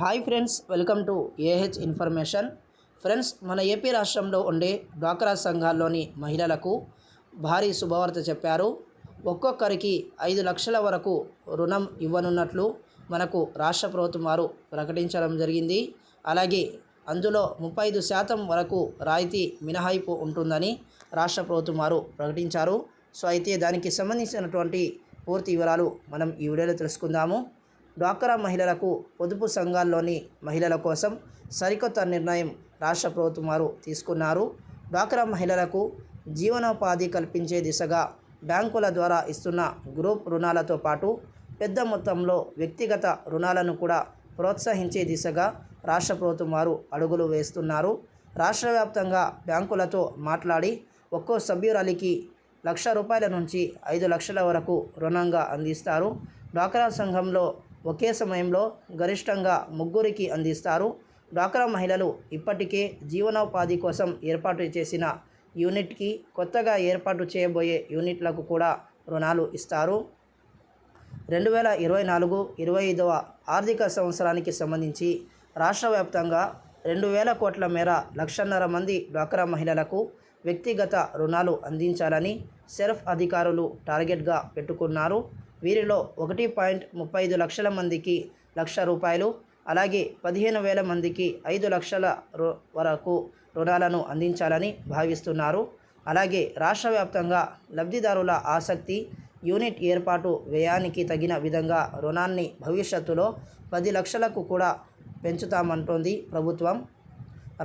Hi friends welcome to A information. Friends మన AP రాష్ట్రంలో ఉండే డ్వాక్రా సంఘాల్లోని మహిళలకు భారీ శుభవార్త చెప్పారు. ఒక్కొక్కరికి ఐదు లక్షల వరకు రుణం ఇవ్వనున్నట్లు మనకు రాష్ట్ర ప్రభుత్వం వారు ప్రకటించడం జరిగింది. అలాగే అందులో ముప్పై ఐదు శాతం వరకు రాయితీ మినహాయింపు ఉంటుందని రాష్ట్ర ప్రభుత్వం వారు ప్రకటించారు. సో అయితే దానికి సంబంధించినటువంటి పూర్తి వివరాలు మనం ఈ వీడియోలో తెలుసుకుందాము. డ్వాక్రా మహిళలకు పొదుపు సంఘాల్లోని మహిళల కోసం సరికొత్త నిర్ణయం రాష్ట్ర ప్రభుత్వం వారు తీసుకున్నారు. డ్వాక్రా మహిళలకు జీవనోపాధి కల్పించే దిశగా బ్యాంకుల ద్వారా ఇస్తున్న గ్రూప్ రుణాలతో పాటు పెద్ద మొత్తంలో వ్యక్తిగత రుణాలను కూడా ప్రోత్సహించే దిశగా రాష్ట్ర ప్రభుత్వం వారు అడుగులు వేస్తున్నారు. రాష్ట్ర వ్యాప్తంగా బ్యాంకులతో మాట్లాడి ఒక్కో సభ్యురాలికి లక్ష రూపాయల నుంచి ఐదు లక్షల వరకు రుణంగా అందిస్తారు. డ్వాక్రా సంఘంలో ఒకే సమయంలో గరిష్టంగా ముగ్గురికి అందిస్తారు. డ్వాక్రా మహిళలు ఇప్పటికే జీవనోపాధి కోసం ఏర్పాటు చేసిన యూనిట్కి కొత్తగా ఏర్పాటు చేయబోయే యూనిట్లకు కూడా రుణాలు ఇస్తారు. రెండు వేల ఇరవై నాలుగు ఇరవై ఐదవ ఆర్థిక సంవత్సరానికి సంబంధించి రాష్ట్ర వ్యాప్తంగా రెండు వేల కోట్ల మేర లక్షన్నర మంది డ్వాక్రా మహిళలకు వ్యక్తిగత రుణాలు అందించాలని సెర్ఫ్ అధికారులు టార్గెట్గా పెట్టుకున్నారు. వీరిలో ఒకటి పాయింట్ ముప్పై ఐదు లక్షల మందికి లక్ష రూపాయలు అలాగే పదిహేను వేల మందికి ఐదు లక్షల వరకు రుణాలను అందించాలని భావిస్తున్నారు. అలాగే రాష్ట్ర వ్యాప్తంగా లబ్ధిదారుల ఆసక్తి యూనిట్ ఏర్పాటు వ్యయానికి తగిన విధంగా రుణాన్ని భవిష్యత్తులో పది లక్షలకు కూడా పెంచుతామంటోంది ప్రభుత్వం.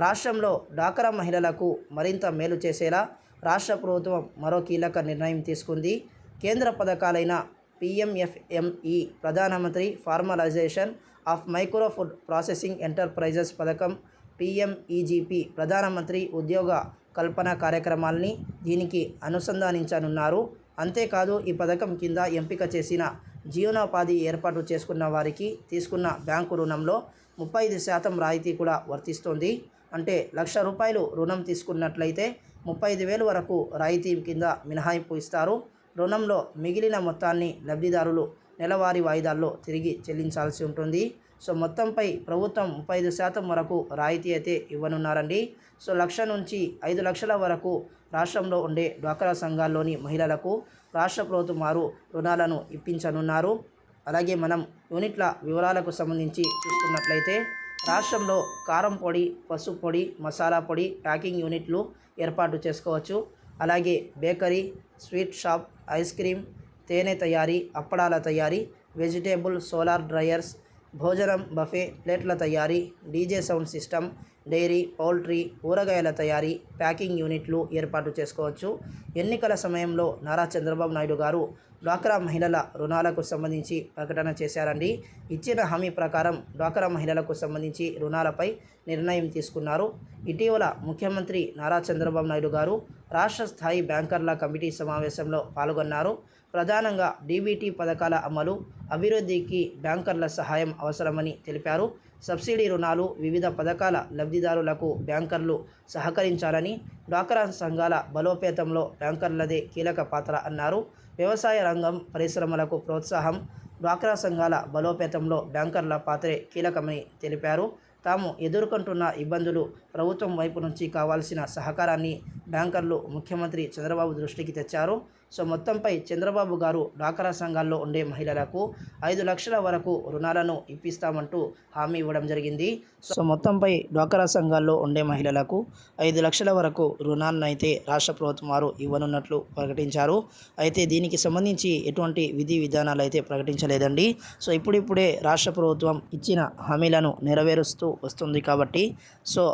రాష్ట్రంలో డాకరా మహిళలకు మరింత మేలు చేసేలా రాష్ట్ర ప్రభుత్వం మరో కీలక నిర్ణయం తీసుకుంది. కేంద్ర పథకాలైన పిఎంఎఫ్ఎంఈ ప్రధానమంత్రి formalisation of micro food processing enterprises పథకం పిఎంఈజీపీ ప్రధానమంత్రి ఉద్యోగ కల్పన కార్యక్రమాల్ని దీనికి అనుసంధానించనున్నారు. అంతేకాదు ఈ పథకం కింద ఎంపిక చేసిన జీవనోపాధి ఏర్పాటు చేసుకున్న వారికి తీసుకున్న బ్యాంకు రుణంలో ముప్పై ఐదు శాతం రాయితీ కూడా వర్తిస్తుంది. అంటే లక్ష రూపాయలు రుణం తీసుకున్నట్లయితే ముప్పై ఐదు వేలు వరకు రాయితీ కింద మినహాయింపు ఇస్తారు. రుణంలో మిగిలిన మొత్తాన్ని లబ్ధిదారులు నెలవారీ వాయిదాల్లో తిరిగి చెల్లించాల్సి ఉంటుంది. సో మొత్తంపై ప్రభుత్వం ముప్పై ఐదు శాతం వరకు రాయితీ అయితే ఇవ్వనున్నారండి. సో లక్ష నుంచి ఐదు లక్షల వరకు రాష్ట్రంలో ఉండే డ్వాక్రా సంఘాల్లోని మహిళలకు రాష్ట్ర ప్రభుత్వం వారు రుణాలను ఇప్పించనున్నారు. అలాగే మనం యూనిట్ల వివరాలకు సంబంధించి చూసుకున్నట్లయితే రాష్ట్రంలో కారం పొడి పసుపు పొడి మసాలా పొడి ప్యాకింగ్ యూనిట్లు ఏర్పాటు చేసుకోవచ్చు. అలాగే bakery sweet shop ice cream తేనె తయారీ అప్పడాల తయారీ వెజిటేబుల్ సోలార్ డ్రయర్స్ భోజనం బఫే ప్లేట్ల తయారీ DJ sound system dairy poultry కూరగాయల తయారీ ప్యాకింగ్ యూనిట్లు ఏర్పాటు చేసుకోవచ్చు. ఎన్నికల సమయంలో నారా చంద్రబాబు నాయుడు గారు డ్వాక్రా మహిళల రుణాలకు సంబంధించి ప్రకటన చేశారండి. ఇచ్చిన హామీ ప్రకారం డ్వాక్రా మహిళలకు సంబంధించి రుణాలపై నిర్ణయం తీసుకున్నారు. ఇటీవల ముఖ్యమంత్రి నారా చంద్రబాబు నాయుడు గారు రాష్ట్ర స్థాయి బ్యాంకర్ల కమిటీ సమావేశంలో పాల్గొన్నారు. ప్రధానంగా డీబీటీ పథకాల అమలు అభివృద్ధికి బ్యాంకర్ల సహాయం అవసరమని తెలిపారు. సబ్సిడీ రుణాలు వివిధ పథకాల లబ్ధిదారులకు బ్యాంకర్లు సహకరించాలని డ్వాక్రా సంఘాల బలోపేతంలో బ్యాంకర్లదే కీలక పాత్ర అన్నారు. వ్యవసాయ రంగం పరిశ్రమలకు ప్రోత్సాహం డ్వాక్రా సంఘాల బలోపేతంలో బ్యాంకర్ల పాత్రే కీలకమని తెలిపారు. తాము ఎదుర్కొంటున్న ఇబ్బందులు ప్రభుత్వం వైపు నుంచి కావాల్సిన సహకారాన్ని బ్యాంకర్లు ముఖ్యమంత్రి చంద్రబాబు దృష్టికి తెచ్చారు. సో మొత్తంపై చంద్రబాబు గారు డాకరా సంఘాల్లో ఉండే మహిళలకు ఐదు లక్షల వరకు రుణాలను ఇప్పిస్తామంటూ హామీ ఇవ్వడం జరిగింది. సో మొత్తంపై డ్వాకరా సంఘాల్లో ఉండే మహిళలకు ఐదు లక్షల వరకు రుణాలను అయితే రాష్ట్ర ప్రభుత్వం వారు ఇవ్వనున్నట్లు ప్రకటించారు. అయితే దీనికి సంబంధించి ఎటువంటి విధి విధానాలు అయితే ప్రకటించలేదండి. సో ఇప్పుడిప్పుడే రాష్ట్ర ప్రభుత్వం ఇచ్చిన హామీలను నెరవేరుస్తూ వస్తుంది కాబట్టి సో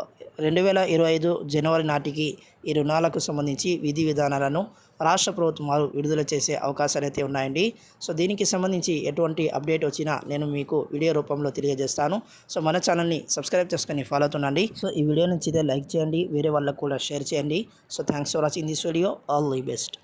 రెండు వేల ఇరవై ఐదు జనవరి నాటికి ఈ రుణాలకు సంబంధించి విధి విధానాలను రాష్ట్ర ప్రభుత్వం వారు విడుదల చేసే అవకాశాలు అయితే ఉన్నాయండి. సో దీనికి సంబంధించి ఎటువంటి అప్డేట్ వచ్చినా నేను మీకు వీడియో రూపంలో తెలియజేస్తాను. సో మన ఛానల్ని సబ్స్క్రైబ్ చేసుకొని ఫాలో అవుతుండండి. సో ఈ వీడియో నచ్చితే లైక్ చేయండి. వేరే వాళ్ళకు కూడా షేర్ చేయండి. So thanks for watching this video. All the best.